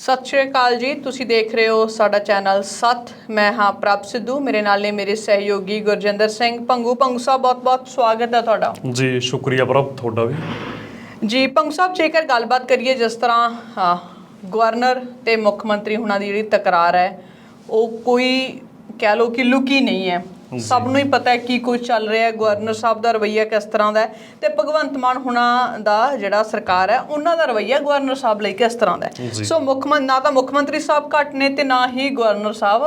ਸਤਿ ਸ਼੍ਰੀ ਅਕਾਲ ਜੀ ਤੁਸੀਂ ਦੇਖ ਰਹੇ ਹੋ ਸਾਡਾ ਚੈਨਲ ਸਤ। ਮੈਂ ਹਾਂ ਪ੍ਰਭ ਸਿੱਧੂ ਮੇਰੇ ਨਾਲ ਨੇ ਮੇਰੇ ਸਹਿਯੋਗੀ ਗੁਰਜਿੰਦਰ ਸਿੰਘ ਪੰਗੂ ਪੰਗੂ ਸਾਹਿਬ ਬਹੁਤ-ਬਹੁਤ ਸਵਾਗਤ ਹੈ ਤੁਹਾਡਾ। ਜੀ ਸ਼ੁਕਰੀਆ ਪ੍ਰਭ ਤੁਹਾਡਾ ਵੀ। ਜੀ ਪੰਗੂ ਸਾਹਿਬ ਜੇਕਰ ਗੱਲਬਾਤ ਕਰੀਏ ਜਿਸ ਤਰ੍ਹਾਂ ਗਵਰਨਰ ਤੇ ਮੁੱਖ ਮੰਤਰੀ ਹੁਣਾਂ ਦੀ ਜਿਹੜੀ ਤਕਰਾਰ ਹੈ ਉਹ ਕੋਈ ਕਹਿ ਲੋ ਕਿ ਲੁਕੀ ਨਹੀਂ ਹੈ। ਸਭ ਨੂੰ ਹੀ ਪਤਾ ਹੈ ਕੀ ਕੁਝ ਚੱਲ ਰਿਹਾ ਹੈ। ਗਵਰਨਰ ਸਾਹਿਬ ਦਾ ਰਵੱਈਆ ਕਿਸ ਤਰ੍ਹਾਂ ਦਾ ਹੈ ਤੇ ਭਗਵੰਤ ਮਾਨ ਹੁਣਾਂ ਦਾ ਜਿਹੜਾ ਸਰਕਾਰ ਹੈ ਉਹਨਾਂ ਦਾ ਰਵੱਈਆ ਗਵਰਨਰ ਸਾਹਿਬ ਲਈ ਕਿਸ ਤਰ੍ਹਾਂ ਦਾ ਹੈ। ਸੋ ਮੁੱਖ ਮੰਤਰੀ ਨਾ ਤਾਂ ਮੁੱਖ ਮੰਤਰੀ ਸਾਹਿਬ ਘੱਟ ਨੇ ਤੇ ਨਾ ਹੀ ਗਵਰਨਰ ਸਾਹਿਬ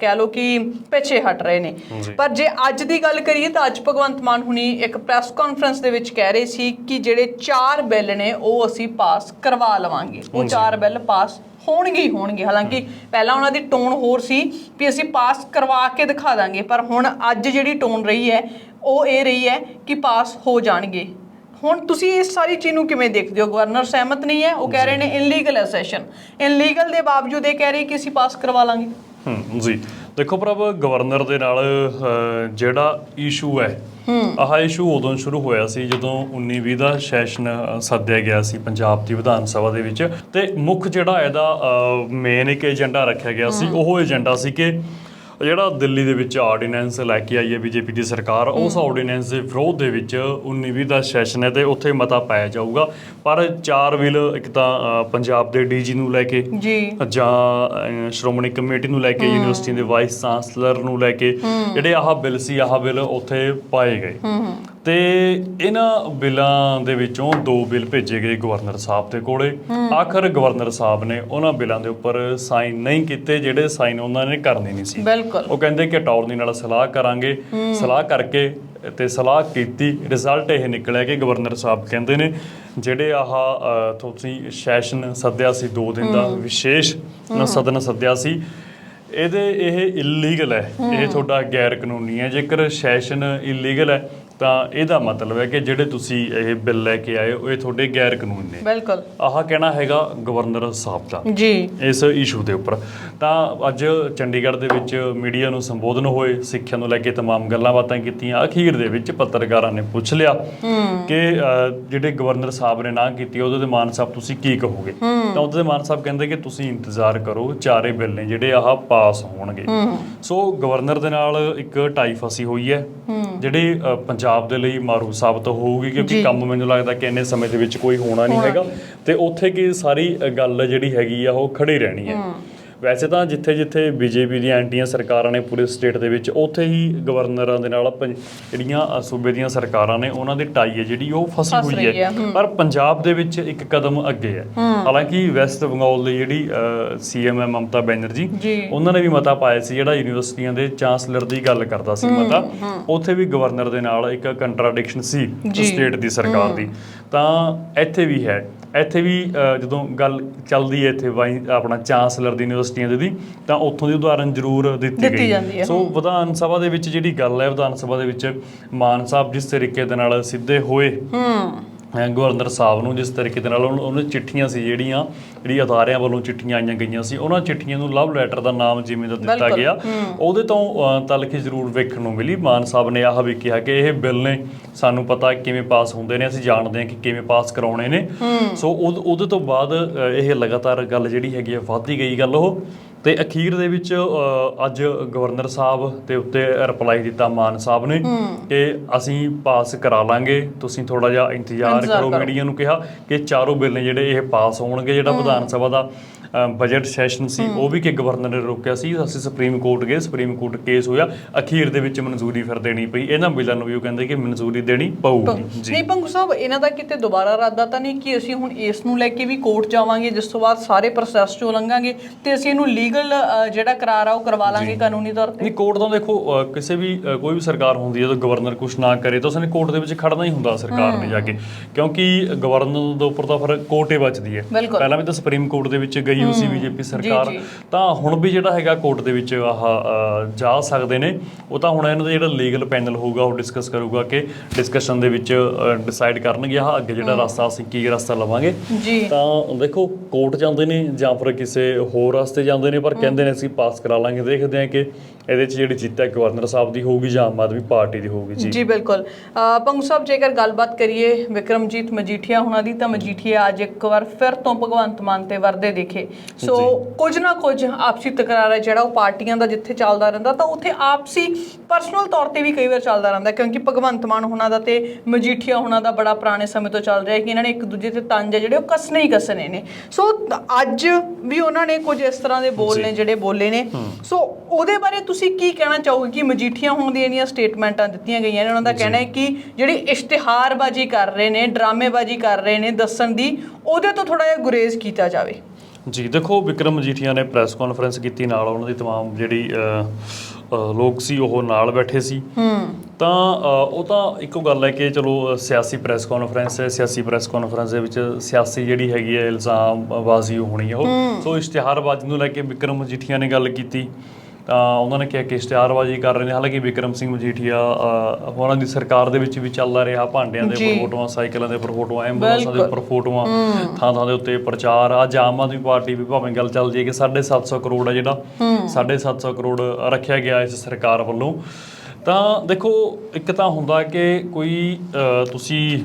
ਕਹਿ ਲੋ ਕਿ ਪਿੱਛੇ ਹਟ ਰਹੇ ਨੇ। ਪਰ ਜੇ ਅੱਜ ਦੀ ਗੱਲ ਕਰੀਏ ਤਾਂ ਅੱਜ ਭਗਵੰਤ ਮਾਨ ਹੁਣੀ ਇੱਕ ਪ੍ਰੈਸ ਕਾਨਫਰੰਸ ਦੇ ਵਿੱਚ ਕਹਿ ਰਹੇ ਸੀ ਕਿ ਜਿਹੜੇ ਚਾਰ ਬਿੱਲ ਨੇ ਉਹ ਅਸੀਂ ਪਾਸ ਕਰਵਾ ਲਵਾਂਗੇ। ਉਹ ਚਾਰ ਬਿੱਲ ਪਾਸ ਹੋਣਗੇ ਹੀ ਹੋਣਗੇ। ਹਾਲਾਂਕਿ ਪਹਿਲਾਂ ਉਹਨਾਂ ਦੀ ਟੋਨ ਹੋਰ ਸੀ ਵੀ ਅਸੀਂ ਪਾਸ ਕਰਵਾ ਕੇ ਦਿਖਾ ਦਾਂਗੇ ਪਰ ਹੁਣ ਅੱਜ ਜਿਹੜੀ ਟੋਨ ਰਹੀ ਹੈ ਉਹ ਇਹ ਰਹੀ ਹੈ ਕਿ ਪਾਸ ਹੋ ਜਾਣਗੇ। ਹੁਣ ਤੁਸੀਂ ਇਸ ਸਾਰੀ ਚੀਜ਼ ਨੂੰ ਕਿਵੇਂ ਦੇਖਦੇ ਹੋ? ਗਵਰਨਰ ਸਹਿਮਤ ਨਹੀਂ ਹੈ? ਉਹ ਕਹਿ ਰਹੇ ਨੇ ਇਨਲੀਗਲ ਹੈ ਸੈਸ਼ਨ ਇਨਲੀਗਲ ਦੇ ਬਾਵਜੂਦ ਇਹ ਕਹਿ ਰਹੇ ਕਿ ਅਸੀਂ ਪਾਸ ਕਰਵਾ ਲਾਂਗੇ। ਹੂੰ ਜੀ। ਦੇਖੋ ਪ੍ਰਭ ਗਵਰਨਰ ਦੇ ਨਾਲ ਜਿਹੜਾ ਇਸ਼ੂ ਹੈ ਆਹ ਇਸ਼ੂ ਉਦੋਂ ਸ਼ੁਰੂ ਹੋਇਆ ਸੀ ਜਦੋਂ 1920 ਦਾ ਸੈਸ਼ਨ ਸੱਦਿਆ ਗਿਆ ਸੀ ਪੰਜਾਬ ਦੀ ਵਿਧਾਨ ਸਭਾ ਦੇ ਵਿੱਚ। ਤੇ ਮੁੱਖ ਜਿਹੜਾ ਇਹਦਾ ਮੇਨ ਇੱਕ ਏਜੰਡਾ ਰੱਖਿਆ ਗਿਆ ਸੀ ਉਹ ਏਜੰਡਾ ਸੀ ਕਿ ਜਿਹੜਾ ਦਿੱਲੀ ਦੇ ਵਿੱਚ ਆਰਡੀਨੈਂਸ ਲੈ ਕੇ ਆਈ ਹੈ ਬੀਜੇਪੀ ਦੀ ਸਰਕਾਰ ਉਸ ਆਰਡੀਨੈਂਸ ਦੇ ਵਿਰੋਧ ਦੇ ਵਿੱਚ 1920 ਦਾ ਸੈਸ਼ਨ ਹੈ ਤੇ ਉੱਥੇ ਮਤਾ ਪਾਇਆ ਜਾਊਗਾ। ਪਰ ਚਾਰ ਬਿੱਲ ਇੱਕ ਤਾਂ ਪੰਜਾਬ ਦੇ ਡੀਜੀ ਨੂੰ ਲੈ ਕੇ ਜੀ। ਸ਼੍ਰੋਮਣੀ ਕਮੇਟੀ ਨੂੰ ਲੈ ਕੇ ਯੂਨੀਵਰਸਿਟੀ ਦੇ ਵਾਈਸ ਚਾਂਸਲਰ ਨੂੰ ਲੈ ਕੇ ਜਿਹੜੇ ਆਹ ਬਿੱਲ ਸੀ ਆਹ ਬਿੱਲ ਉੱਥੇ ਪਾਏ ਗਏ। ਤੇ ਇਹਨਾਂ ਬਿੱਲਾਂ ਦੇ ਵਿੱਚੋਂ ਦੋ ਬਿੱਲ ਭੇਜੇ ਗਏ ਗਵਰਨਰ ਸਾਹਿਬ ਦੇ ਕੋਲੇ। ਆਖਰ ਗਵਰਨਰ ਸਾਹਿਬ ਨੇ ਉਹਨਾਂ ਬਿੱਲਾਂ ਦੇ ਉੱਪਰ ਸਾਈਨ ਨਹੀਂ ਕੀਤੇ ਜਿਹੜੇ ਸਾਈਨ ਉਹਨਾਂ ਨੇ ਕਰਨੇ ਨਹੀਂ ਸੀ। ਬਿਲਕੁਲ। ਉਹ ਕਹਿੰਦੇ ਕਿ ਅਟਾਰਨੀ ਨਾਲ ਸਲਾਹ ਕਰਾਂਗੇ। ਸਲਾਹ ਕਰਕੇ ਤੇ ਸਲਾਹ ਕੀਤੀ ਰਿਜ਼ਲਟ ਇਹ ਨਿਕਲਿਆ ਕਿ ਗਵਰਨਰ ਸਾਹਿਬ ਕਹਿੰਦੇ ਨੇ ਜਿਹੜੇ ਆਹ ਤੁਸੀਂ ਸੈਸ਼ਨ ਸੱਦਿਆ ਸੀ 2 ਦਿਨ ਦਾ ਵਿਸ਼ੇਸ਼ ਸਦਨ ਸੱਦਿਆ ਸੀ। ਇਹਦੇ ਇਹ ਇਲੀਗਲ ਹੈ। ਇਹ ਤੁਹਾਡਾ ਗੈਰ ਕਾਨੂੰਨੀ ਹੈ। ਜੇਕਰ ਸੈਸ਼ਨ ਇਲੀਗਲ ਹੈ ਤਾਂ ਇਹਦਾ ਮਤਲਬ ਹੈ ਕਿ ਜਿਹੜੇ ਤੁਸੀਂ ਇਹ ਬਿੱਲ ਲੈ ਕੇ ਆਏ ਹੋ ਇਹ ਤੁਹਾਡੇ ਗੈਰ ਕਾਨੂੰਨੀ ਨੇ ਬਿਲਕੁਲ ਆਹ ਕਹਿਣਾ ਹੈਗਾ ਗਵਰਨਰ ਸਾਹਿਬ ਦਾ ਜੀ ਇਸ ਇਸ਼ੂ ਦੇ ਉੱਪਰ ਤਾਂ ਅੱਜ ਚੰਡੀਗੜ੍ਹ ਦੇ ਵਿੱਚ ਮੀਡੀਆ ਨੂੰ ਸੰਬੋਧਨ ਹੋਏ ਸਿੱਖਿਆ ਨੂੰ ਲੈ ਕੇ तमाम ਗੱਲਾਂ ਬਾਤਾਂ ਕੀਤੀਆਂ ਅਖੀਰ ਦੇ ਵਿੱਚ ਪੱਤਰਕਾਰਾਂ ਨੇ ਪੁੱਛ ਲਿਆ ਕਿ ਅਹ, ਜਿਹੜੇ ਗਵਰਨਰ ਸਾਹਿਬ ਨੇ ਨਾ ਕੀਤੀ ਉਹਦੇ ਤੇ ਮਾਨ ਸਾਹਿਬ ਤੁਸੀਂ ਕੀ ਕਹੋਗੇ ਤਾਂ ਉਹਦੇ ਤੇ ਮਾਨ ਸਾਹਿਬ ਕਹਿੰਦੇ ਕਿ ਤੁਸੀਂ ਇੰਤਜ਼ਾਰ ਕਰੋ ਚਾਰੇ ਬਿੱਲ ਨੇ ਜਿਹੜੇ ਆਹ ਪਾਸ ਹੋਣਗੇ ਸੋ ਗਵਰਨਰ ਦੇ ਨਾਲ ਇੱਕ ਟਾਈ ਫਸੀ ਹੋਈ ਹੈ ਜਿਹੜੀ ਅਹ, ਪੰਜਾਬ ਦੇ ਲਈ ਮਾਰੂ ਸਾਬਤ ਹੋਊਗੀ ਕਿਉਂਕਿ ਕੰਮ ਮੈਨੂੰ ਲੱਗਦਾ ਕਿ ਇੰਨੇ ਸਮੇਂ ਦੇ ਵਿੱਚ ਕੋਈ ਹੋਣਾ ਨਹੀਂ ਹੈਗਾ। ਤੇ ਉੱਥੇ ਕੀ ਸਾਰੀ ਗੱਲ ਜਿਹੜੀ ਹੈਗੀ ਆ ਉਹ ਖੜੀ ਰਹਿਣੀ ਹੈ। ਵੈਸੇ ਤਾਂ ਜਿੱਥੇ ਜਿੱਥੇ ਬੀਜੇਪੀ ਦੀਆਂ ਐਂਟੀਆਂ ਸਰਕਾਰਾਂ ਨੇ ਪੂਰੇ ਸਟੇਟ ਦੇ ਵਿੱਚ ਉੱਥੇ ਹੀ ਗਵਰਨਰਾਂ ਦੇ ਨਾਲ ਜਿਹੜੀਆਂ ਸੂਬੇ ਦੀਆਂ ਸਰਕਾਰਾਂ ਨੇ ਉਹਨਾਂ ਦੀ ਟਾਈ ਹੈ ਜਿਹੜੀ ਉਹ ਫਸੀ ਹੋਈ ਹੈ, ਪਰ ਪੰਜਾਬ ਦੇ ਵਿੱਚ ਇੱਕ ਕਦਮ ਅੱਗੇ ਹੈ। ਹਾਲਾਂਕਿ ਵੈਸਟ ਬੰਗਾਲ ਦੀ ਜਿਹੜੀ ਸੀਐਮ ਹੈ ਮਮਤਾ ਬੈਨਰਜੀ। ਉਹਨਾਂ ਨੇ ਵੀ ਮਤਾ ਪਾਇਆ ਸੀ ਜਿਹੜਾ ਯੂਨੀਵਰਸਿਟੀਆਂ ਦੇ ਚਾਂਸਲਰ ਦੀ ਗੱਲ ਕਰਦਾ ਸੀ ਮਤਾ। ਉੱਥੇ ਵੀ ਗਵਰਨਰ ਦੇ ਨਾਲ ਇੱਕ ਕੰਟਰਾਡਿਕਸ਼ਨ ਸੀ। ਸਟੇਟ ਦੀ ਸਰਕਾਰ ਦੀ। ਤਾਂ ਇੱਥੇ ਵੀ ਹੈ। ਇੱਥੇ ਵੀ ਜਦੋਂ ਗੱਲ ਚੱਲਦੀ ਹੈ ਇੱਥੇ ਵਾਈ ਆਪਣਾ ਚਾਂਸਲਰ ਦੀ ਯੂਨੀਵਰਸਿਟੀਆਂ ਦੇ ਦੀ ਤਾਂ ਉੱਥੋਂ ਦੀ ਉਦਾਹਰਨ ਜ਼ਰੂਰ ਦਿੱਤੀ ਗਈ। ਜਾਂਦੀ ਹੈ, ਸੋ ਵਿਧਾਨ ਸਭਾ ਦੇ ਵਿੱਚ ਜਿਹੜੀ ਗੱਲ ਹੈ ਵਿਧਾਨ ਸਭਾ ਦੇ ਵਿੱਚ ਮਾਨ ਸਾਹਿਬ ਜਿਸ ਤਰੀਕੇ ਦੇ ਨਾਲ ਸਿੱਧੇ ਹੋਏ ਹੂੰ। ਗਵਰਨਰ ਸਾਹਿਬ ਨੂੰ ਜਿਸ ਤਰੀਕੇ ਦੇ ਨਾਲ ਉਹਨੂੰ ਚਿੱਠੀਆਂ ਸੀ ਜਿਹੜੀਆਂ ਜਿਹੜੀ ਅਦਾਰਿਆਂ ਵੱਲੋਂ ਚਿੱਠੀਆਂ ਆਈਆਂ ਗਈਆਂ ਸੀ ਉਹਨਾਂ ਚਿੱਠੀਆਂ ਨੂੰ ਲਵ ਲੈਟਰ ਦਾ ਨਾਮ ਜਿਵੇਂ ਦਾ ਦਿੱਤਾ ਗਿਆ ਉਹਦੇ ਤੋਂ ਤਲਖੀ ਜ਼ਰੂਰ ਵੇਖਣ ਨੂੰ ਮਿਲੀ। ਮਾਨ ਸਾਹਿਬ ਨੇ ਆਹ ਵੀ ਕਿਹਾ ਕਿ ਇਹ ਬਿੱਲ ਨੇ ਸਾਨੂੰ ਪਤਾ ਕਿਵੇਂ ਪਾਸ ਹੁੰਦੇ ਨੇ ਅਸੀਂ ਜਾਣਦੇ ਹਾਂ ਕਿ ਕਿਵੇਂ ਪਾਸ ਕਰਾਉਣੇ ਨੇ। ਸੋ ਉਹਦ- ਤੋਂ ਬਾਅਦ ਇਹ ਲਗਾਤਾਰ ਗੱਲ ਜਿਹੜੀ ਹੈਗੀ ਆ ਵੱਧਦੀ ਗਈ ਗੱਲ ਉਹ। ਤੇ ਅਖੀਰ ਦੇ ਵਿੱਚ ਅੱਜ ਗਵਰਨਰ ਸਾਹਿਬ ਤੇ ਉੱਤੇ ਰਿਪਲਾਈ ਦਿੱਤਾ ਮਾਨ ਸਾਹਿਬ ਨੇ ਕਿ ਅਸੀਂ ਪਾਸ ਕਰਾ ਲਾਂਗੇ। ਤੁਸੀਂ ਥੋੜਾ ਜਿਹਾ ਇੰਤਜ਼ਾਰ ਕਰੋ। ਮੀਡੀਆ ਨੂੰ ਕਿਹਾ ਕਿ ਚਾਰੋਂ ਬਿੱਲ ਨੇ ਜਿਹੜੇ ਇਹ ਪਾਸ ਹੋਣਗੇ ਜਿਹੜਾ ਵਿਧਾਨ ਸਭਾ ਦਾ। ਬਜਟ ਸੈਸ਼ਨ ਸੀ ਉਹ ਵੀ ਕਿ ਗਵਰਨਰ ਨੇ ਰੋਕਿਆ ਸੀ ਅਸੀਂ ਸੁਪਰੀਮ ਕੋਰਟ ਗਏ ਸੁਪਰੀਮ ਕੋਰਟ ਕੇਸ ਹੋਇਆ ਅਖੀਰ ਦੇ ਵਿੱਚ ਮਨਜ਼ੂਰੀ ਫਿਰ ਦੇਣੀ ਪਈ ਇਹਨਾਂ ਬਿੱਲਾਂ ਨੂੰ ਵੀ ਉਹ ਕਹਿੰਦੇ ਕਿ ਮਨਜ਼ੂਰੀ ਦੇਣੀ ਪਊਗੀ। ਜੀ। ਨਹੀਂ ਪੰਗੂ ਸਾਹਿਬ ਇਹਨਾਂ ਦਾ ਕਿਤੇ ਦੁਬਾਰਾ ਇਰਾਦਾ ਤਾਂ ਨਹੀਂ ਕਿ ਅਸੀਂ ਹੁਣ ਇਸ ਨੂੰ ਲੈ ਕੇ ਵੀ ਕੋਰਟ ਜਾਵਾਂਗੇ ਜਿਸ ਤੋਂ ਬਾਅਦ ਸਾਰੇ ਪ੍ਰੋਸੈਸ ਚੋਂ ਲੰਘਾਂਗੇ ਤੇ ਅਸੀਂ ਇਹਨੂੰ ਲੀਗਲ ਜਿਹੜਾ ਕਰਾਰ ਆ ਉਹ ਕਰਵਾ ਲਾਂਗੇ ਕਾਨੂੰਨੀ ਤੌਰ ਤੇ? ਨਹੀਂ ਕੋਰਟ ਤਾਂ ਦੇਖੋ ਕਿਸੇ ਵੀ ਕੋਈ ਵੀ ਸਰਕਾਰ ਹੁੰਦੀ ਹੈ ਜਦੋਂ ਗਵਰਨਰ ਕੁਝ ਨਾ ਕਰੇ ਤਾਂ ਉਸਨੇ ਕੋਰਟ ਦੇ ਵਿੱਚ ਖੜਨਾ ਹੀ ਹੁੰਦਾ ਸਰਕਾਰ ਨੇ ਜਾ ਕੇ। ਕਿਉਂਕਿ ਗਵਰਨਰ ਦੇ ਉੱਪਰ ਤਾਂ ਫਿਰ ਕੋਰਟ ਬਚਦੀ ਹੈ। ਪਹਿਲਾਂ ਵੀ ਤਾਂ ਸੁਪਰੀਮ ਕੋਰਟ ਦੇ ਵਿੱਚ ਗਈ ਹੋਈ ਸੀ ਬੀਜੇਪੀ ਸਰਕਾਰ। ਤਾਂ ਹੁਣ ਵੀ ਜਿਹੜਾ ਹੈਗਾ ਕੋਰਟ ਦੇ ਵਿੱਚ ਆਹ ਜਾ ਸਕਦੇ ਨੇ। ਉਹ ਤਾਂ ਹੁਣ ਇਹਨਾਂ ਦਾ ਜਿਹੜਾ ਲੀਗਲ ਪੈਨਲ ਹੋਊਗਾ ਉਹ ਡਿਸਕਸ ਕਰੂਗਾ ਕਿ ਡਿਸਕਸ਼ਨ ਦੇ ਵਿੱਚ ਡਿਸਾਈਡ ਕਰਨਗੇ ਆਹ ਅੱਗੇ ਜਿਹੜਾ ਰਸਤਾ ਅਸੀਂ ਕੀ ਰਸਤਾ ਲਵਾਂਗੇ। ਤਾਂ ਦੇਖੋ ਕੋਰਟ ਜਾਂਦੇ ਨੇ ਜਾਂ ਫਿਰ ਕਿਸੇ ਹੋਰ ਰਸਤੇ ਜਾਂਦੇ ਨੇ ਪਰ ਕਹਿੰਦੇ ਨੇ ਅਸੀਂ ਪਾਸ ਕਰਾ ਲਾਂਗੇ। ਦੇਖਦੇ ਹਾਂ ਕਿ ਇਹਦੇ 'ਚ ਜਿਹੜੀ ਜਿੱਤ ਹੈ ਗਵਰਨਰ ਸਾਹਿਬ ਦੀ ਹੋਊਗੀ ਜਾਂ ਆਮ ਆਦਮੀ ਪਾਰਟੀ ਦੀ ਹੋਊਗੀ ਜੀ। ਜੀ ਬਿਲਕੁਲ। ਪੰਗੂ ਸਾਹਿਬ ਜੇਕਰ ਗੱਲਬਾਤ ਕਰੀਏ ਵਿਕਰਮਜੀਤ ਮਜੀਠੀਆ ਹੁਣਾਂ ਦੀ ਤਾਂ ਮਜੀਠੀਆ ਅੱਜ ਇੱਕ ਵਾਰ ਫਿਰ ਤੋਂ ਭਗਵੰਤ ਮਾਨ ਤੇ ਵਰਦੇ ਦੇਖੇ। ਸੋ ਕੁਝ ਨਾ ਕੁਝ ਆਪਸੀ ਤਕਰਾਰ ਹੈ ਜਿਹੜਾ ਉਹ ਪਾਰਟੀਆਂ ਦਾ ਜਿੱਥੇ ਚੱਲਦਾ ਰਹਿੰਦਾ ਤਾਂ ਉੱਥੇ ਆਪਸੀ ਪਰਸਨਲ ਤੌਰ ਤੇ ਵੀ ਕਈ ਵਾਰ ਚੱਲਦਾ ਰਹਿੰਦਾ ਕਿਉਂਕਿ ਭਗਵੰਤ ਮਾਨ ਹੁਣਾਂ ਦਾ ਤੇ ਮਜੀਠੀਆ ਹੁਣਾਂ ਦਾ ਬੜਾ ਪੁਰਾਣੇ ਸਮੇਂ ਤੋਂ ਚੱਲ ਰਿਹਾ ਹੈ ਕਿ ਇਹਨਾਂ ਨੇ ਇੱਕ ਦੂਜੇ ਤੇ ਤੰਜ ਹੈ ਜਿਹੜੇ ਉਹ ਕੱਸਣੇ ਹੀ ਕੱਸਣੇ ਨੇ। ਸੋ ਅੱਜ ਵੀ ਉਹਨਾਂ ਨੇ ਕੁਝ ਇਸ ਤਰ੍ਹਾਂ ਦੇ ਬੋਲ ਨੇ ਜਿਹੜੇ ਬੋਲੇ ਨੇ। ਸੋ ਉਹਦੇ ਬਾਰੇ ਤੁਸੀਂ ਕੀ ਕਹਿਣਾ ਚਾਹੋਗੇ ਕਿ ਮਜੀਠੀਆ ਹੁਣ ਦੀਆਂ ਜਿਹੜੀਆਂ ਸਟੇਟਮੈਂਟਾਂ ਦਿੱਤੀਆਂ ਗਈਆਂ ਨੇ ਉਹਨਾਂ ਦਾ ਕਹਿਣਾ ਹੈ ਕਿ ਜਿਹੜੀ ਇਸ਼ਤਿਹਾਰਬਾਜ਼ੀ ਕਰ ਰਹੇ ਨੇ ਡਰਾਮੇਬਾਜ਼ੀ ਕਰ ਰਹੇ ਨੇ ਦੱਸਣ ਦੀ ਉਹਦੇ ਤੋਂ ਥੋੜਾ ਜਿਹਾ ਗੁਰੇਜ਼ ਕੀਤਾ ਜਾਵੇ ਜੀ ਦੇਖੋ ਵਿਕਰਮ ਮਜੀਠੀਆ ਨੇ ਪ੍ਰੈਸ ਕਾਨਫਰੰਸ ਕੀਤੀ ਨਾਲ ਉਹਨਾਂ ਦੀ तमाम ਜਿਹੜੀ ਅ, ਅ, ਲੋਕ ਸੀ ਉਹ ਨਾਲ ਬੈਠੇ ਸੀ ਹੂੰ ਤਾਂ ਅ, ਉਹ ਤਾਂ ਇੱਕੋ ਗੱਲ ਹੈ ਕਿ ਚਲੋ ਅ, ਸਿਆਸੀ ਪ੍ਰੈਸ ਕਾਨਫਰੰਸ ਹੈ ਸਿਆਸੀ ਪ੍ਰੈਸ ਕਾਨਫਰੰਸ ਦੇ ਵਿੱਚ ਸਿਆਸੀ ਜਿਹੜੀ ਹੈਗੀ ਹੈ ਇਲਜ਼ਾਮਬਾਜ਼ੀ ਹੋਣੀ ਹੈ ਉਹ ਸੋ ਇਸ਼ਤਿਹਾਰਬਾਜ਼ੀ ਨੂੰ ਲੈ ਕੇ ਵਿਕਰਮ ਮਜੀਠੀਆ ਨੇ ਗੱਲ ਕੀਤੀ ਤਾਂ ਉਹਨਾਂ ਨੇ ਕਿਹਾ ਕਿ ਇਸ਼ਤਿਹਾਰਬਾਜ਼ੀ ਕਰ ਰਹੇ ਨੇ। ਹਾਲਾਂਕਿ ਵਿਕਰਮ ਸਿੰਘ ਮਜੀਠੀਆ ਅ, ਉਹਨਾਂ ਦੀ ਸਰਕਾਰ ਦੇ ਵਿੱਚ ਵੀ ਚੱਲਦਾ ਰਿਹਾ। ਭਾਂਡਿਆਂ ਦੇ। ਉੱਪਰ ਫੋਟੋਆਂ ਸਾਈਕਲਾਂ ਦੇ ਉੱਪਰ ਫੋਟੋਆਂ ਐਂਬੂਲੈਂਸਾਂ ਦੇ ਉੱਪਰ ਫੋਟੋਆਂ ਥਾਂ ਥਾਂ ਦੇ ਉੱਤੇ ਪ੍ਰਚਾਰ। ਅੱਜ ਆਮ ਆਦਮੀ ਪਾਰਟੀ ਵੀ ਭਾਵੇਂ ਗੱਲ ਚੱਲਦੀ ਹੈ ਕਿ 750 ਕਰੋੜ ਆ ਜਿਹੜਾ 750 ਕਰੋੜ ਰੱਖਿਆ ਗਿਆ ਇਸ ਸਰਕਾਰ ਵੱਲੋਂ। ਤਾਂ ਦੇਖੋ ਇੱਕ ਤਾਂ ਹੁੰਦਾ ਕਿ ਕੋਈ ਤੁਸੀਂ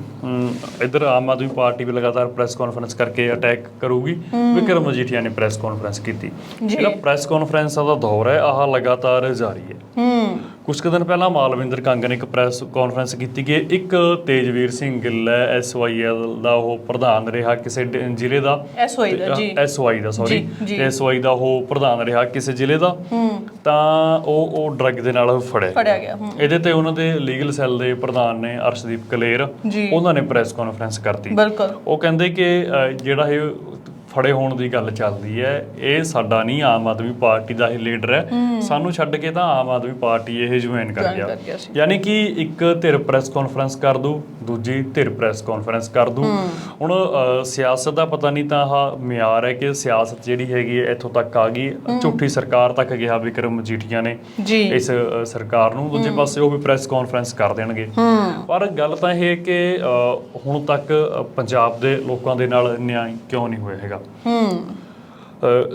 ਇੱਧਰ ਆਮ ਆਦਮੀ ਪਾਰਟੀ ਵੀ ਲਗਾਤਾਰ ਪ੍ਰੈਸ ਕਾਨਫਰੰਸ ਕਰਕੇ ਅਟੈਕ ਕਰੂਗੀ। ਵਿਕਰਮ ਮਜੀਠੀਆ ਨੇ ਪ੍ਰੈਸ ਕਾਨਫਰੰਸ ਕੀਤੀ। ਜਿਹੜਾ ਪ੍ਰੈਸ ਕਾਨਫਰੰਸ ਦਾ ਦੌਰ ਹੈ ਆਹ ਲਗਾਤਾਰ ਜਾਰੀ ਹੈ। ਹੂੰ। ਕੁਝ ਕੁ ਦਿਨ ਪਹਿਲਾਂ ਮਾਲਵਿੰਦਰ ਕੰਗ ਨੇ ਇੱਕ ਪ੍ਰੈਸ ਕਾਨਫਰੰਸ ਕੀਤੀ ਕਿ ਇੱਕ ਤੇਜਵੀਰ ਸਿੰਘ ਗਿੱਲ ਹੈ ਐਸਵਾਈਐਲ ਦਾ ਉਹ ਪ੍ਰਧਾਨ ਰਿਹਾ ਕਿਸੇ ਜ਼ਿਲ੍ਹੇ ਦਾ। ਐਸਓਆਈ ਦਾ ਜੀ। ਐਸਵਾਈ ਦਾ ਸੌਰੀ। ਐਸਵਾਈ ਦਾ ਉਹ ਪ੍ਰਧਾਨ ਰਿਹਾ ਕਿਸੇ ਜ਼ਿਲ੍ਹੇ ਦਾ। ਹੂੰ। ਤਾਂ ਉਹ ਉਹ ਡਰੱਗ ਦੇ ਨਾਲ ਫੜਿਆ ਫੜਿਆ ਗਿਆ। ਹੂੰ ਇਹਦੇ ਤੇ ਉਹਨਾਂ ਦੇ ਲੀਗਲ ਸੈੱਲ ਦੇ ਪ੍ਰਧਾਨ ਨੇ ਅਰਸ਼ਦੀਪ ਕਲੇਰ ਜੀ। ਉਹਨਾਂ ਨੇ ਪ੍ਰੈਸ ਕਾਨਫਰੰਸ ਕਰਤੀ। ਬਿਲਕੁਲ। ਉਹ ਕਹਿੰਦੇ ਕਿ ਅ, ਜਿਹੜਾ ਇਹ ਫੜੇ ਹੋਣ ਦੀ ਗੱਲ ਚੱਲਦੀ ਹੈ। ਇਹ ਸਾਡਾ ਨਹੀਂ ਆਮ ਆਦਮੀ ਪਾਰਟੀ ਦਾ ਹੀ ਲੀਡਰ ਹੈ। ਸਾਨੂੰ ਛੱਡ ਕੇ ਤਾਂ ਆਮ ਆਦਮੀ ਪਾਰਟੀ ਇਹ ਜੁਆਇਨ ਕਰ ਗਿਆ। ਯਾਨੀ ਕਿ ਇੱਕ ਧਿਰ ਪ੍ਰੈਸ ਕਾਨਫਰੰਸ ਕਰ ਦੂ ਦੂਜੀ ਧਿਰ ਪ੍ਰੈਸ ਕਾਨਫਰੰਸ ਕਰ ਦੂ ਹੁਣ ਸਿਆਸਤ ਦਾ ਪਤਾ ਨਹੀਂ ਤਾਂ ਆਹ ਮਿਆਰ ਹੈ ਕਿ ਸਿਆਸਤ ਜਿਹੜੀ ਹੈਗੀ ਇੱਥੋਂ ਤੱਕ ਆ ਗਈ। ਝੂਠੀ ਸਰਕਾਰ ਤੱਕ ਗਿਆ ਵਿਕਰਮ ਮਜੀਠੀਆ ਨੇ ਇਸ ਸਰਕਾਰ ਨੂੰ। ਦੂਜੇ ਪਾਸੇ ਉਹ ਵੀ ਪ੍ਰੈਸ ਕਾਨਫਰੰਸ ਕਰ ਦੇਣਗੇ। ਪਰ ਗੱਲ ਤਾਂ ਇਹ ਹੈ ਕਿ ਹੁਣ ਤੱਕ ਪੰਜਾਬ ਦੇ ਲੋਕਾਂ ਦੇ ਨਾਲ ਨਿਆਂ ਕਿਉਂ ਨਹੀਂ ਹੋਇਆ ਹੈਗਾ?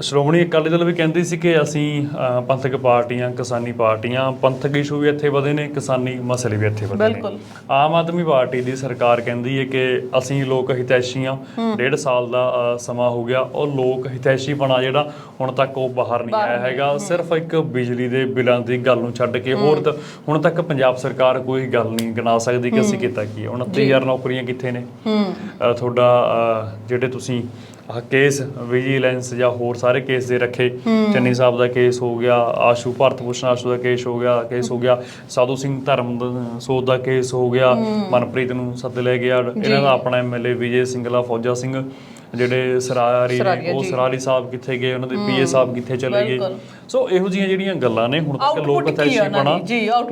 ਸ਼੍ਰੋਮਣੀ ਅਕਾਲੀ ਦਲ ਵੀ ਕਹਿੰਦੀ ਸੀ ਕਿ ਅਸੀਂ ਅ, ਪੰਥਕ ਪਾਰਟੀਆਂ ਕਿਸਾਨੀ ਪਾਰਟੀਆਂ ਪੰਥਕ ਇਸ਼ੂ ਵੀ ਇੱਥੇ ਵਧੇ ਨੇ ਕਿਸਾਨੀ ਮਸਲੇ ਵੀ ਇੱਥੇ ਵਧੇ ਨੇ। ਬਿਲਕੁਲ। ਆਮ ਆਦਮੀ ਪਾਰਟੀ ਦੀ ਸਰਕਾਰ ਕਹਿੰਦੀ ਹੈ ਕਿ ਅਸੀਂ ਲੋਕ ਹਿਤੈਸ਼ੀ ਹਾਂ। ਡੇਢ ਸਾਲ ਦਾ ਅ, ਸਮਾਂ ਹੋ ਗਿਆ ਉਹ ਲੋਕ ਹਿਤੈਸ਼ੀ ਬਣਾ ਜਿਹੜਾ ਹੁਣ ਤੱਕ ਉਹ ਬਾਹਰ ਨਹੀਂ ਆਇਆ ਹੈਗਾ। ਸਿਰਫ ਇੱਕ ਬਿਜਲੀ ਦੇ ਬਿੱਲਾਂ ਦੀ ਗੱਲ ਨੂੰ ਛੱਡ ਕੇ ਹੋਰ ਤਾਂ ਹੁਣ ਤੱਕ ਪੰਜਾਬ ਸਰਕਾਰ ਕੋਈ ਗੱਲ ਨਹੀਂ ਗਿਣਾ ਸਕਦੀ ਕਿ ਅਸੀਂ ਕੀਤਾ ਕੀ ਹੈ। 29000 ਨੌਕਰੀਆਂ ਕਿੱਥੇ ਨੇ? ਅ, ਤੁਹਾਡਾ ਅ, ਜਿਹੜੇ ਤੁਸੀਂ ਆਹ ਕੇਸ ਵਿਜੀਲੈਂਸ ਜਾਂ ਹੋਰ ਸਾਰੇ ਕੇਸ ਦੇ ਰੱਖੇ। ਚੰਨੀ ਸਾਹਿਬ ਦਾ ਕੇਸ ਹੋ ਗਿਆ ਆਸ਼ੂ ਭਾਰਤ ਭੂਸ਼ਣ ਆਸ਼ੂ ਦਾ ਕੇਸ ਹੋ ਗਿਆ ਕੇਸ ਹੋ ਗਿਆ ਸਾਧੂ ਸਿੰਘ ਧਰਮ ਸੋਧ ਦਾ ਕੇਸ ਹੋ ਗਿਆ ਮਨਪ੍ਰੀਤ ਨੂੰ ਸੱਦ ਲੈ ਗਿਆ ਇਹਨਾਂ ਦਾ ਆਪਣਾ ਐਮਐਲਏ ਵਿਜੇ ਸਿੰਗਲਾ ਫੌਜਾ ਸਿੰਘ ਜਿਹੜੇ ਸਰਾਰੀ ਨੇ ਉਹ। ਸਰਾਰੀ ਸਾਹਿਬ ਕਿੱਥੇ ਗਏ ਉਹਨਾਂ ਦੇ ਪੀਏ ਸਾਹਿਬ ਕਿੱਥੇ ਚਲੇ ਗਏ। ਸੋ ਇਹੋ ਜਿਹੀਆਂ ਜਿਹੜੀਆਂ ਗੱਲਾਂ ਨੇ ਹੁਣ ਤੱਕ ਲੋਕ ਤੈਸ਼ੀ? ਬਣਾ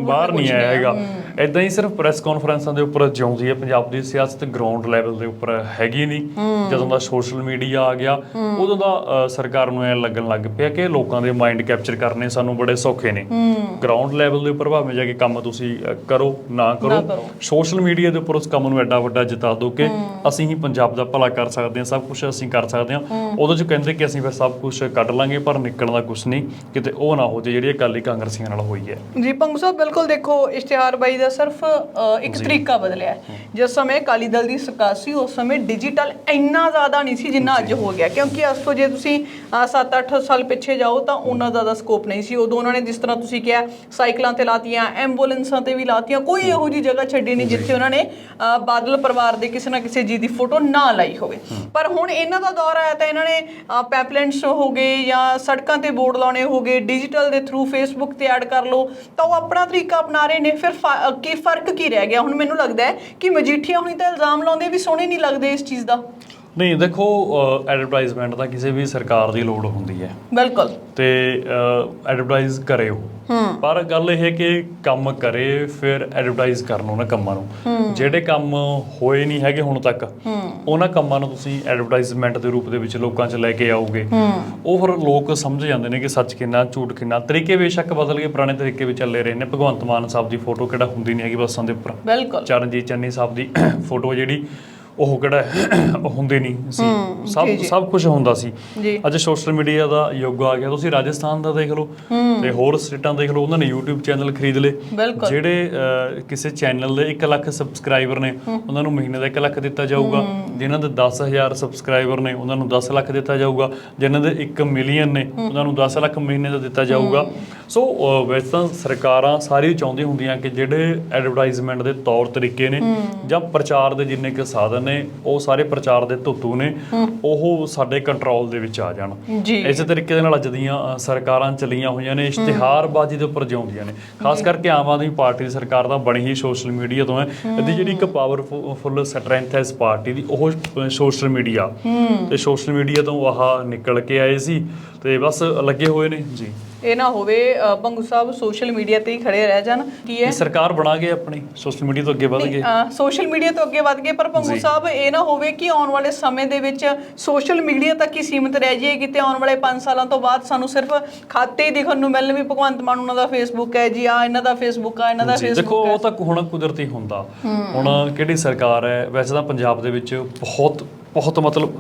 ਬਾਹਰ ਨਹੀਂ ਆਇਆ ਹੈਗਾ। ਇਦਾਂ ਹੀ ਸਿਰਫ ਪ੍ਰੈਸ ਕਾਨਫਰੰਸਾਂ ਦੇ ਉੱਪਰ ਜਿਉਂਦੀ ਹੈ ਪੰਜਾਬ ਦੀ ਸਿਆਸਤ ਗਰਾਊਂਡ ਲੈਵਲ ਦੇ ਉੱਪਰ ਹੈਗੀ ਨਹੀਂ। ਜਦੋਂ ਦਾ ਸੋਸ਼ਲ ਮੀਡੀਆ ਆ ਗਿਆ ਉਦੋਂ ਦਾ ਸਰਕਾਰ ਨੂੰ ਐ ਲੱਗਣ ਲੱਗ ਪਿਆ ਕਿ ਲੋਕਾਂ ਦੇ ਮਾਈਂਡ ਕੈਪਚਰ ਕਰਨੇ ਸਾਨੂੰ ਬੜੇ ਸੌਖੇ ਨੇ। ਗਰਾਊਂਡ ਲੈਵਲ ਦੇ ਉੱਪਰ ਭਾਵੇਂ ਜਾ ਕੇ ਕੰਮ ਤੁਸੀਂ ਕਰੋ ਨਾ ਕਰੋ। ਸੋਸ਼ਲ ਮੀਡੀਆ ਦੇ ਉੱਪਰ ਉਸ ਕੰਮ ਨੂੰ ਐਡਾ ਵੱਡਾ ਜਿਤਾ ਦਿਓ ਕਿ ਅਸੀਂ ਹੀ ਪੰਜਾਬ ਦਾ ਭਲਾ ਕਰ ਸਕਦੇ ਹਾਂ ਸਭ ਕੁਝ ਅਸੀਂ ਕਰ ਸਕਦੇ ਹਾਂ। ਉਦੋਂ ਚ ਕਹਿੰਦੇ ਕਿ ਅਸੀਂ ਫਿਰ ਸਭ ਕੁਝ ਕੱਢ ਲਾਂਗੇ ਪਰ ਨਿਕਲਣ ਦਾ ਕੁਝ ਨਹੀਂ। ਕਿਤੇ ਉਹ ਨਾ ਹੋ ਜੇ ਜਿਹੜੀ ਅਕਾਲੀ ਕਾਂਗਰਸੀਆਂ ਨਾਲ ਹੋਈ ਹੈ। ਜੀ ਪੰਗੂ ਸਾਹਿਬ ਬਿਲਕੁਲ ਦੇਖੋ ਇਸ਼ਤਿਹਾਰਬਾਜ਼ੀ ਦਾ ਸਿਰਫ ਅ, ਇੱਕ ਤਰੀਕਾ ਬਦਲਿਆ ਹੈ। ਜਿਸ ਸਮੇਂ ਅਕਾਲੀ ਦਲ ਦੀ ਸਰਕਾਰ ਸੀ ਉਸ ਸਮੇਂ ਡਿਜੀਟਲ ਇੰਨਾ ਜ਼ਿਆਦਾ ਨਹੀਂ ਸੀ ਜਿੰਨਾ ਅੱਜ ਹੋ ਗਿਆ। ਕਿਉਂਕਿ ਅੱਜ ਤੋਂ ਜੇ ਤੁਸੀਂ 7-8 ਸਾਲ ਪਿੱਛੇ ਜਾਓ ਤਾਂ ਉਹਨਾਂ ਜ਼ਿਆਦਾ ਸਕੋਪ ਨਹੀਂ ਸੀ। ਉਦੋਂ ਉਹਨਾਂ ਨੇ ਜਿਸ ਤਰ੍ਹਾਂ ਤੁਸੀਂ ਕਿਹਾ ਸਾਈਕਲਾਂ ਤੇ ਲਾਤੀਆਂ ਐਂਬੂਲੈਂਸਾਂ ਤੇ ਵੀ ਲਾਤੀਆਂ ਕੋਈ ਇਹੋ ਜੀ ਜਗ੍ਹਾ ਛੱਡੀ ਨਹੀਂ ਜਿੱਥੇ ਉਹਨਾਂ ਨੇ ਅ, ਬਾਦਲ ਪਰਿਵਾਰ ਦੇ ਕਿਸੇ ਨਾ ਕਿਸੇ ਜੀ ਦੀ ਫੋਟੋ ਨਾ ਲਾਈ ਹੋਵੇ। ਪਰ ਹੁਣ ਇਹਨਾਂ ਦਾ ਦੌਰ ਆਇਆ ਤਾਂ ਇਹਨਾਂ ਨੇ ਪੈਪਲੈਂਟਸ ਹੋ ਗਏ ਜਾਂ ਸੜਕਾਂ ਤੇ ਬੋਰਡ ਲਾਉਣੇ ਹੋ ਗਏ ਡਿਜੀਟਲ ਦੇ ਥਰੂ ਫੇਸਬੁੱਕ ਤੇ ਐਡ ਕਰ ਲਓ ਤਾਂ ਉਹ ਆਪਣਾ ਤਰੀਕਾ ਅਪਣਾ ਰਹੇ ਨੇ। ਫਿਰ ਫ- ਅ, ਕੀ ਫ਼ਰਕ ਕੀ ਰਹਿ ਗਿਆ? ਹੁਣ ਮੈਨੂੰ ਲੱਗਦਾ ਹੈ ਕਿ ਮਜੀਠੀਆ ਹੁਣੀ ਤਾਂ ਇਲਜ਼ਾਮ ਲਾਉਂਦੇ ਵੀ ਸੋਹਣੇ ਨਹੀਂ ਲੱਗਦੇ ਇਸ ਚੀਜ਼ ਦਾ। ਨਹੀਂ ਦੇਖੋ ਐਡਵਰਟਾਈਜ਼ਮੈਂਟ ਤਾਂ ਕਿਸੇ ਵੀ ਸਰਕਾਰ ਦੀ ਲੋੜ ਹੁੰਦੀ ਹੈ। ਬਿਲਕੁਲ। ਤੇ ਐਡਵਰਟਾਈਜ਼ ਕਰੇ ਉਹ ਪਰ ਗੱਲ ਇਹ ਹੈ ਕਿ ਕੰਮ ਕਰੇ ਫਿਰ ਐਡਵਰਟਾਈਜ਼ ਕਰਨ ਉਹਨਾਂ ਕੰਮਾਂ ਨੂੰ। ਜਿਹੜੇ ਕੰਮ ਹੋਏ ਨਹੀਂ ਹੈਗੇ ਹੁਣ ਤੱਕ ਉਹਨਾਂ ਕੰਮਾਂ ਨੂੰ ਤੁਸੀਂ ਐਡਵਰਟਾਈਜ਼ਮੈਂਟ ਦੇ ਰੂਪ ਦੇ ਵਿੱਚ ਲੋਕਾਂ 'ਚ ਲੈ ਕੇ ਆਓਗੇ। ਉਹ ਫਿਰ ਲੋਕ ਸਮਝ ਜਾਂਦੇ ਨੇ ਕਿ ਸੱਚ ਕਿੰਨਾ ਝੂਠ ਕਿੰਨਾ। ਤਰੀਕੇ ਬੇਸ਼ੱਕ ਬਦਲ ਗਏ ਪੁਰਾਣੇ ਤਰੀਕੇ ਵੀ ਚੱਲੇ ਰਹੇ ਨੇ। ਭਗਵੰਤ ਮਾਨ ਸਾਹਿਬ ਦੀ ਫੋਟੋ ਕਿਹੜਾ ਹੁੰਦੀ ਨਹੀਂ ਹੈਗੀ ਬੱਸਾਂ ਦੇ ਉੱਪਰ। ਬਿਲਕੁਲ। ਚਰਨਜੀਤ ਚੰਨੀ ਸਾਹਿਬ ਦੀ ਫੋਟੋ ਜਿਹੜੀ ਉਹ ਕਿਹੜਾ ਹੁੰਦੇ ਨਹੀਂ ਸੀ। ਸਭ। ਸਭ ਕੁਝ ਹੁੰਦਾ ਸੀ। ਅੱਜ ਸੋਸ਼ਲ ਮੀਡੀਆ ਦਾ ਯੁੱਗ ਆ ਗਿਆ। ਤੁਸੀਂ ਰਾਜਸਥਾਨ ਦਾ ਦੇਖ ਲਓ। ਤੇ ਹੋਰ ਸਟੇਟਾਂ ਦੇਖ ਲਓ ਉਹਨਾਂ ਨੇ YouTube ਚੈਨਲ ਖਰੀਦ ਲਏ। ਜਿਹੜੇ ਕਿਸੇ ਚੈਨਲ ਦੇ 1 ਲੱਖ ਸਬਸਕ੍ਰਾਈਬਰ ਨੇ ਉਹਨਾਂ ਨੂੰ ਮਹੀਨੇ ਦਾ 1 ਲੱਖ ਦਿੱਤਾ ਜਾਊਗਾ। ਜਿਨ੍ਹਾਂ ਦੇ 10000 ਸਬਸਕ੍ਰਾਈਬਰ ਨੇ ਉਹਨਾਂ ਨੂੰ 10 ਲੱਖ ਦਿੱਤਾ ਜਾਊਗਾ। ਜਿਨ੍ਹਾਂ ਦੇ 1 ਮਿਲੀਅਨ ਨੇ ਉਹਨਾਂ ਨੂੰ 10 ਲੱਖ ਮਹੀਨੇ ਦਾ ਦਿੱਤਾ ਜਾਊਗਾ। ਸੋ ਵੈਸੇ ਤਾਂ ਸਰਕਾਰਾਂ ਸਾਰੀ ਚਾਹੁੰਦੀਆਂ ਹੁੰਦੀਆਂ ਕਿ ਜਿਹੜੇ ਐਡਵਰਟਾਈਜ਼ਮੈਂਟ ਦੇ ਤੌਰ ਤਰੀਕੇ ਨੇ ਜਾਂ ਪ੍ਰਚਾਰ ਦੇ ਜਿੰਨੇ ਕੁ ਸਾਧਨ ਨੇ ਉਹ ਸਾਰੇ ਪ੍ਰਚਾਰ ਦੇ ਧੁੱਤੂ ਨੇ ਉਹ ਸਾਡੇ ਕੰਟਰੋਲ ਦੇ ਵਿੱਚ ਆ ਜਾਣ। ਇਸੇ ਤਰੀਕੇ ਦੇ ਨਾਲ ਅੱਜ ਦੀਆਂ ਸਰਕਾਰਾਂ ਚੱਲੀਆਂ ਹੋਈਆਂ ਨੇ ਇਸ਼ਤਿਹਾਰਬਾਜ਼ੀ ਦੇ ਉੱਪਰ ਜਿਉਂਦੀਆਂ ਨੇ। ਖਾਸ ਕਰਕੇ ਆਮ ਆਦਮੀ ਪਾਰਟੀ ਦੀ ਸਰਕਾਰ ਤਾਂ ਬਣੀ ਹੀ ਸੋਸ਼ਲ ਮੀਡੀਆ ਤੋਂ ਹੈ। ਇਹਦੀ ਜਿਹੜੀ ਇੱਕ ਪਾਵਰਫੁੱਲ ਸਟਰੈਂਥ ਹੈ ਇਸ ਪਾਰਟੀ ਦੀ ਉਹ ਸੋਸ਼ਲ ਮੀਡੀਆ। ਤੇ ਸੋਸ਼ਲ ਮੀਡੀਆ ਤੋਂ ਆਹ ਨਿਕਲ ਕੇ ਆਏ ਸੀ। ਤੇ ਬਸ ਲੱਗੇ ਹੋਏ ਨੇ। ਜੀ। ਇਹ ਨਾ ਹੋਵੇ ਅ, ਪੰਗੂ ਸਾਹਿਬ ਸੋਸ਼ਲ ਮੀਡੀਆ ਤੇ ਹੀ ਖੜੇ ਰਹਿ ਜਾਣ। ਕੀ ਹੈ? ਇਹ ਸਰਕਾਰ ਬਣਾ ਕੇ ਆਪਣੀ ਸੋਸ਼ਲ ਮੀਡੀਆ ਤੋਂ ਅੱਗੇ ਵਧ ਗਏ। ਸੋਸ਼ਲ ਮੀਡੀਆ ਤੋਂ ਅੱਗੇ ਵਧ ਗਏ ਪਰ ਜੀ। ਸਾਹਿਬ ਇਹ ਨਾ ਹੋਵੇ ਕਿ ਆਉਣ ਵਾਲੇ ਸਮੇਂ ਦੇ ਵਿੱਚ ਸੋਸ਼ਲ ਮੀਡੀਆ ਤੱਕ ਹੀ ਸੀਮਿਤ ਰਹਿ ਜਾਏਗੀ ਤੇ ਆਉਣ ਵਾਲੇ 5 ਸਾਲਾਂ ਤੋਂ ਬਾਅਦ ਸਾਨੂੰ ਸਿਰਫ ਖਾਤੇ ਹੀ ਦਿਖਣ ਨੂੰ ਮਿਲਣ ਵੀ ਭਗਵੰਤ ਮਾਨ ਉਹਨਾਂ ਦਾ ਫੇਸਬੁੱਕ ਹੈ ਜੀ ਆ ਇਹਨਾਂ ਦਾ ਫੇਸਬੁੱਕ ਆ ਇਹਨਾਂ ਦਾ ਜੀ, ਦੇਖੋ ਫੇਸਬੁੱਕ ਉਹ ਤਾਂ ਹੁਣ ਕੁਦਰਤੀ ਹੁੰਦਾ। ਹੁਣ ਕਿਹੜੀ ਸਰਕਾਰ ਹੈ? ਵੈਸੇ ਤਾਂ ਪੰਜਾਬ ਦੇ ਵਿੱਚ ਬਹੁਤ ਬਹੁਤ ਮਤਲਬ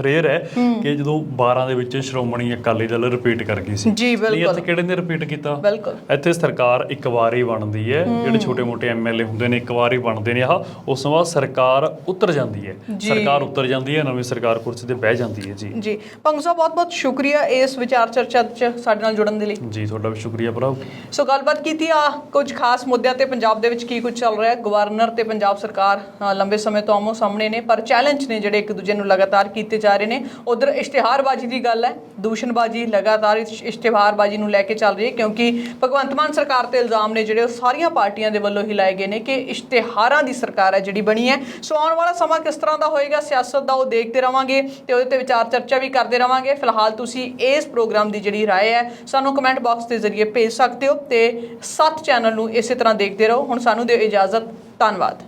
ਰੇਅਰ ਹੈ ਕਿ ਜਦੋਂ 12 ਦੇ ਵਿੱਚ ਸ਼੍ਰੋਮਣੀ ਅਕਾਲੀ ਦਲ ਰਿਪੀਟ ਕਰ ਗਈ ਸੀ। ਜੀ ਬਿਲਕੁਲ ਇੱਥੇ ਕਿਹੜੇ ਨੇ ਰਿਪੀਟ ਕੀਤਾ? ਬਿਲਕੁਲ। ਇੱਥੇ ਸਰਕਾਰ ਇੱਕ ਵਾਰ ਹੀ ਬਣਦੀ ਹੈ। ਜਿਹੜੇ ਛੋਟੇ-ਮੋਟੇ ਐਮਐਲਏ ਹੁੰਦੇ ਨੇ ਇੱਕ ਵਾਰ ਹੀ ਬਣਦੇ ਨੇ। ਆਹ ਉਸ ਤੋਂ ਬਾਅਦ ਸਰਕਾਰ ਉਤਰ ਜਾਂਦੀ ਹੈ। ਸਰਕਾਰ ਉਤਰ ਜਾਂਦੀ ਹੈ ਨਵੀਂ ਸਰਕਾਰ ਕੁਰਸੀ ਤੇ ਬਹਿ ਜਾਂਦੀ ਹੈ ਜੀ। ਜੀ। ਪੰਗੂ ਸਾਹਿਬ ਬਹੁਤ ਬਹੁਤ ਸ਼ੁਕਰੀਆ ਇਸ ਵਿਚਾਰ ਚਰਚਾ 'ਚ ਸਾਡੇ ਨਾਲ ਜੁੜਨ ਦੇ ਲਈ। ਜੀ ਤੁਹਾਡਾ ਵੀ ਸ਼ੁਕਰੀਆ ਭਰਾ। ਸੋ ਗੱਲਬਾਤ ਕੀਤੀ ਆ ਕੁਝ ਖਾਸ ਮੁੱਦਿਆਂ ਤੇ ਪੰਜਾਬ ਦੇ ਵਿੱਚ ਕੀ ਕੁਝ ਚੱਲ ਰਿਹਾ ਹੈ। ਗਵਰਨਰ ਤੇ ਪੰਜਾਬ ਸਰਕਾਰ ਲੰਬੇ ਸਮੇਂ ਤੋਂ ਆਮੋ ਸਾਹਮਣੇ ਨੇ ਪਰ ਚੈਲੰਜ ਨੇ ਜਿਹੜੇ ਇੱਕ ਦੂਜੇ ਨੂੰ ਲਗਾਤਾਰ ਕੀਤੇ ਜਾ ਰਹੇ ਨੇ। ਉਧਰ ਇਸ਼ਤਿਹਾਰਬਾਜ਼ੀ ਦੀ ਗੱਲ ਹੈ। ਦੂਸ਼ਣਬਾਜ਼ੀ ਲਗਾਤਾਰ ਇਸ ਇਸ਼ਤਿਹਾਰਬਾਜ਼ੀ ਨੂੰ ਲੈ ਕੇ ਚੱਲ ਰਹੀ ਹੈ ਕਿਉਂਕਿ ਭਗਵੰਤ ਮਾਨ ਸਰਕਾਰ ਤੇ ਇਲਜ਼ਾਮ ਨੇ ਜਿਹੜੇ ਉਹ ਸਾਰੀਆਂ ਪਾਰਟੀਆਂ ਦੇ ਵੱਲੋਂ ਹੀ ਲਾਏ ਗਏ ਨੇ ਕਿ ਇਸ਼ਤਿਹਾਰਾਂ ਦੀ ਸਰਕਾਰ ਹੈ ਜਿਹੜੀ ਬਣੀ ਹੈ। ਸੋ ਆਉਣ ਵਾਲਾ ਸਮਾਂ ਕਿਸ ਤਰ੍ਹਾਂ ਦਾ ਹੋਏਗਾ, ਸਿਆਸਤ ਦਾ ਉਹ ਦੇਖਦੇ ਰਵਾਂਗੇ ਤੇ ਉਹਦੇ ਤੇ ਵਿਚਾਰ ਚਰਚਾ ਵੀ ਕਰਦੇ ਰਵਾਂਗੇ। ਫਿਲਹਾਲ ਤੁਸੀਂ ਇਸ ਪ੍ਰੋਗਰਾਮ ਦੀ ਜਿਹੜੀ ਰਾਏ ਹੈ, ਸਾਨੂੰ ਕਮੈਂਟ ਬਾਕਸ ਦੇ ਜ਼ਰੀਏ ਭੇਜ ਸਕਦੇ ਹੋ ਤੇ ਸੱਤ ਚੈਨਲ ਨੂੰ ਇਸੇ ਤਰ੍ਹਾਂ ਦੇਖਦੇ ਰਹੋ। ਹੁਣ ਸਾਨੂੰ ਦਿਓ ਇਜਾਜ਼ਤ। ਧੰਨਵਾਦ।